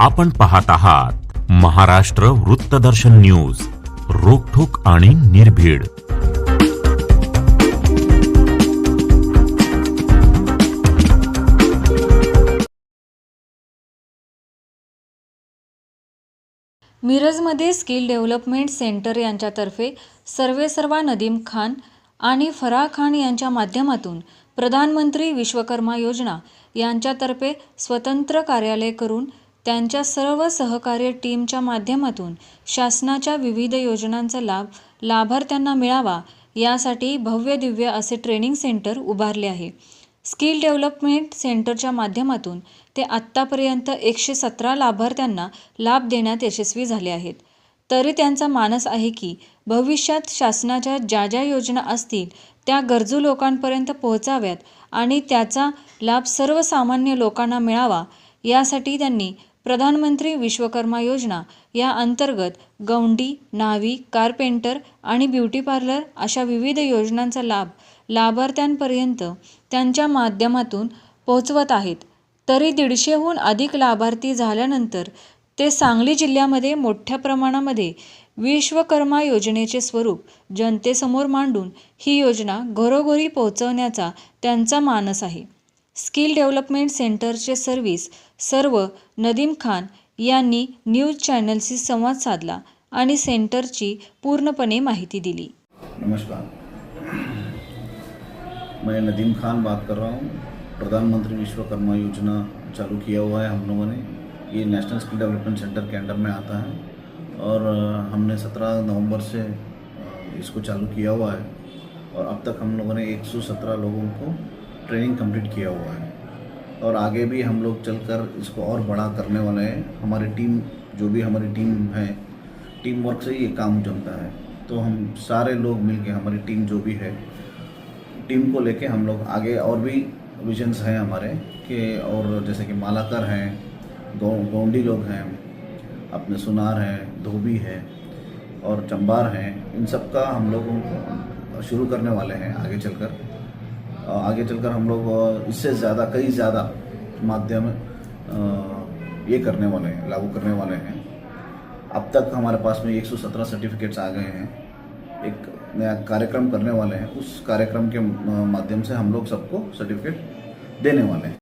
आपण पाहत आहात महाराष्ट्र वृत्तदर्शन न्यूज रोखोक आणि निर्भीड. मिरजमध्ये स्किल डेव्हलपमेंट सेंटर यांच्यातर्फे सर्वेसर्वा नदीम खान आणि फराह खान यांच्या माध्यमातून प्रधानमंत्री विश्वकर्मा योजना यांच्यातर्फे स्वतंत्र कार्यालय करून त्यांच्या सर्व सहकार्य टीमच्या माध्यमातून शासनाच्या विविध योजनांचा लाभ लाभार्थ्यांना मिळावा यासाठी भव्य दिव्य असे ट्रेनिंग सेंटर उभारले आहे. स्किल डेव्हलपमेंट सेंटरच्या माध्यमातून ते आत्तापर्यंत एकशे सतरा लाभार्थ्यांना लाभ देण्यात यशस्वी झाले आहेत. तरी त्यांचा मानस आहे की भविष्यात शासनाच्या ज्या ज्या योजना असतील त्या गरजू लोकांपर्यंत पोहोचाव्यात आणि त्याचा लाभ सर्वसामान्य लोकांना मिळावा यासाठी त्यांनी प्रधानमंत्री विश्वकर्मा योजना या अंतर्गत गौंडी न्हावी कारपेंटर आणि ब्युटी पार्लर अशा विविध योजनांचा लाभ लाभार्थ्यांपर्यंत त्यांच्या माध्यमातून पोहोचवत आहेत. तरी दीडशेहून अधिक लाभार्थी झाल्यानंतर ते सांगली जिल्ह्यामध्ये मोठ्या प्रमाणामध्ये विश्वकर्मा योजनेचे स्वरूप जनतेसमोर मांडून ही योजना घरोघरी पोहोचवण्याचा त्यांचा मानस आहे. स्किल डेव्हलपमेंट सेंटरचे सर्व्हिस सर्व नदीम खान यांनी न्यूज चॅनलशी संवाद साधला आणि सेंटरची पूर्णपणे माहिती दिली. नमस्कार. मैं नदीम खान बात कर रहा हूँ. प्रधानमंत्री विश्वकर्मा योजना चालू किया हुआ है हम लोगों ने. ये नेशनल स्किल डेवलपमेंट सेंटर के अंडर में आता है और हमने 17 नवंबर से इसको चालू किया हुआ है और अब तक हम लोगों ने 117 लोगों को ट्रेनिंग कंप्लीट किया हुआ है। और आगे भी हम लोग चलकर इसको और बड़ा करने वाले हैं। हमारी टीम जो भी हमारी टीम है टीम वर्क से ही ये काम जमता है। तो हम सारे लोग मिलके, हमारी टीम जो भी है टीम को लेके हम लोग आगे और भी विजन्स हैं हमारे, कि और जैसे कि मालाकर हैं, गौ, गौंडी लोग हैं, अपने सुनार हैं, धोबी है, और चंबार हैं, इन सब का हम लोगों को शुरू करने वाले हैं आगे चलकर। आगे चलकर हम लोग इससे ज़्यादा, कई ज़्यादा माध्यम ये करने वाले हैं, लागू करने वाले हैं। अब तक हमारे पास में 117 सर्टिफिकेट्स आ गए हैं। एक नया कार्यक्रम करने वाले हैं। उस कार्यक्रम के माध्यम से हम लोग सबको सर्टिफिकेट देने वाले हैं।